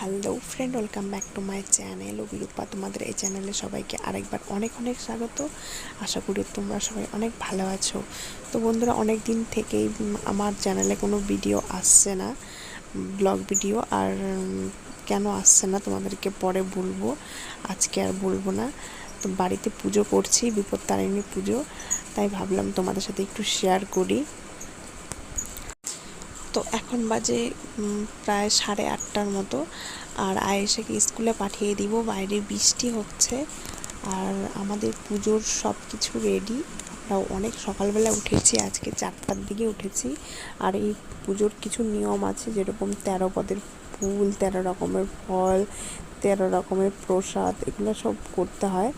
Hello friend welcome back to my channel Abhirupa তোমাদের এই চ্যানেলে সবাইকে আরেকবার অনেক অনেক স্বাগত। আশা করি তোমরা সবাই অনেক ভালো আছো। তো বন্ধুরা অনেক দিন থেকেই আমার চ্যানেলে কোনো ভিডিও আসছে না ব্লগ ভিডিও আর কেন আসছে না তোমাদেরকে পরে বলব। আজকে আর বলব না। তো বাড়িতে পুজো করছি, বিপদ তারিণী পুজো। তাই ভাবলাম তোমাদের সাথে একটু শেয়ার করি। তো এখন বাজে প্রায় সাড়ে আটটার মতো। আর আয়েশাকে স্কুলে পাঠিয়ে দিব, বাইরে বৃষ্টি হচ্ছে। আর আমাদের পুজোর সব কিছু রেডি আমরাও অনেক সকালবেলা উঠেছি, আজকে চারটার দিকে উঠেছি। আর এই পুজোর কিছু নিয়ম আছে, যেরকম তেরো পদের ফুল, তেরো রকমের ফল, তেরো রকমের প্রসাদ, এগুলো সব করতে হয়।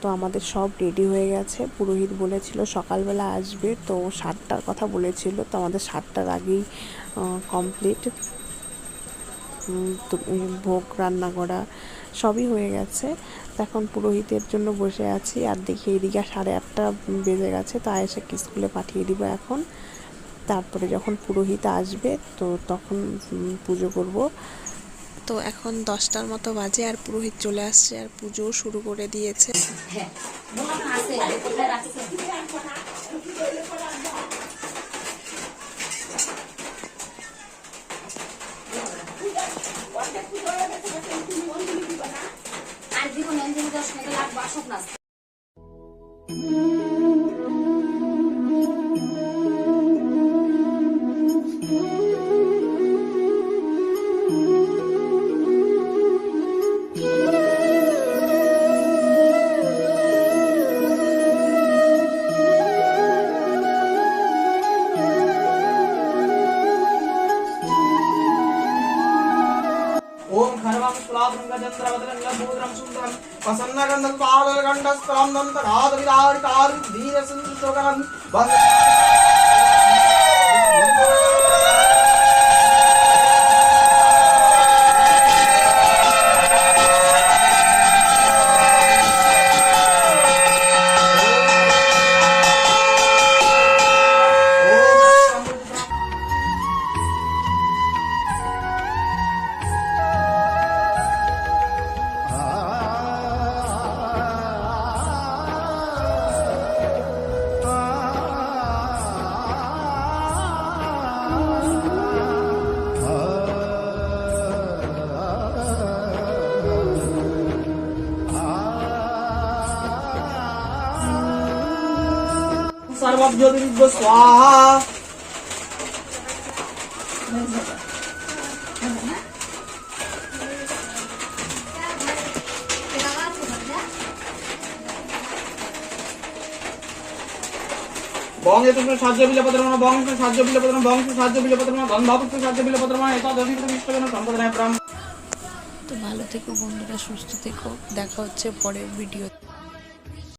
তো আমাদের সব রেডি হয়ে গেছে। পুরোহিত বলেছিল সকালবেলা আসবে, তো সাতটার কথা বলেছিল, তো আমাদের সাতটার আগেই কমপ্লিট ভোগ, রান্না করা সবই হয়ে গেছে। এখন পুরোহিতের জন্য বসে আছি, আর দেখি এদিকে সাড়ে আটটা বেজে গেছে, তো আয়েশাকে স্কুলে পাঠিয়ে দিব এখন। তারপরে যখন পুরোহিত আসবে, তো তখন পুজো করব। তো এখন দশটার মতো বাজে আর পুরোহিত চলে আসছে আর পুজো শুরু করে দিয়েছে। ओम खरवम सुलाभं गजन्द्रवदनं लभूद्रं सुन्दरं प्रसन्नगन्धं पादलगण्डस्त्रं दन्तरादविदारितारं धीरसिन्धुसुगरं वन्दे বঙ্গে তুমি সাহায্য বিলে পত্রমা বংশ সাহায্য বিলে পত্রমা বংশ সাহায্য বিলে পত্রমা সাহায্য বিলে পত্রমা এটা দশিত প্রাণ তো ভালো থেকো বন্ধুরা, সুস্থ থেকো। দেখা হচ্ছে পরে ভিডিও